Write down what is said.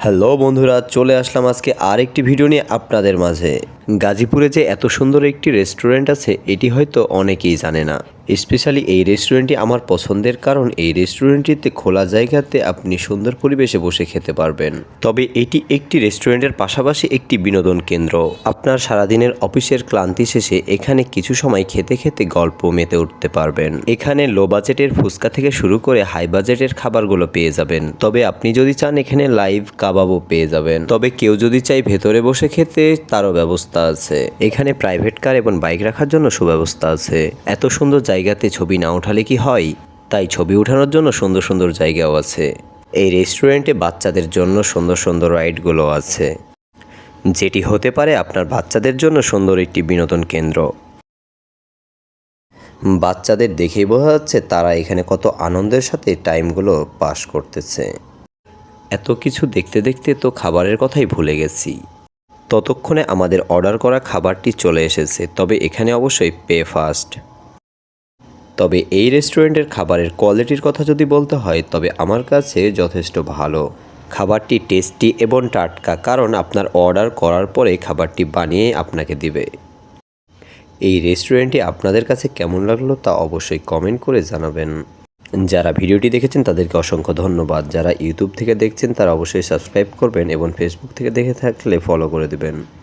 Hello বন্ধুরা চলে আসলাম আজকে আরেকটি ভিডিও নিয়ে আপনাদের মাঝে। গাজীপুরে যে এত সুন্দর একটি রেস্টুরেন্ট আছে, এটি হয়তো অনেকেই জানে না। স্পেশালি এই রেস্টুরেন্টটি আমার পছন্দের কারণ, এই রেস্টুরেন্টটিতে খোলা জায়গাতে আপনি সুন্দর পরিবেশে বসে খেতে পারবেন। তবে এটি একটি রেস্টুরেন্টের পাশাপাশি একটি বিনোদন কেন্দ্র। আপনার সারাদিনের অফিসের ক্লান্তি শেষে এখানে কিছু সময় খেতে খেতে গল্প মেতে উঠতে পারবেন। এখানে লো বাজেটের ফুচকা থেকে শুরু করে হাই বাজেটের খাবারগুলো পেয়ে যাবেন। তবে আপনি যদি চান এখানে লাইভ কাবাবও পেয়ে যাবেন। তবে কেউ যদি চাই ভেতরে বসে খেতে, তারও ব্যবস্থা আছে। এখানে প্রাইভেট কার এবং বাইক রাখার জন্য সুব্যবস্থা আছে। এত সুন্দর জায়গাতে ছবি না ওঠালে কি হয়? তাই ছবি উঠানোর জন্য সুন্দর সুন্দর জায়গাও আছে। এই রেস্টুরেন্টে বাচ্চাদের জন্য সুন্দর সুন্দর রাইডগুলো আছে। যেটি হতে পারে আপনার বাচ্চাদের জন্য সুন্দর একটি বিনোদন কেন্দ্র। বাচ্চাদের দেখেই বোঝা যাচ্ছে তারা এখানে কত আনন্দের সাথে টাইমগুলো পাস করতেছে। এত কিছু দেখতে দেখতে তো খাবারের কথাই ভুলে গেছি। ততক্ষণে আমাদের অর্ডার করা খাবারটি চলে এসেছে, তবে এখানে অবশ্যই পে ফাস্ট। তবে এই রেস্টুরেন্টের খাবারের কোয়ালিটির কথা যদি বলতে হয়, তবে আমার কাছে যথেষ্ট ভালো। খাবারটি টেস্টি এবং টাটকা, কারণ আপনার অর্ডার করার পরে খাবারটি বানিয়ে আপনাকে দিবে। এই রেস্টুরেন্টটি আপনাদের কাছে কেমন লাগল তা অবশ্যই কমেন্ট করে জানাবেন। যারা ভিডিওটি দেখেছেন, তাদেরকে অসংখ্য ধন্যবাদ। যারা ইউটিউব থেকে দেখছেন, তারা অবশ্যই সাবস্ক্রাইব করবেন এবং ফেসবুক থেকে দেখে থাকলে ফলো করে দেবেন।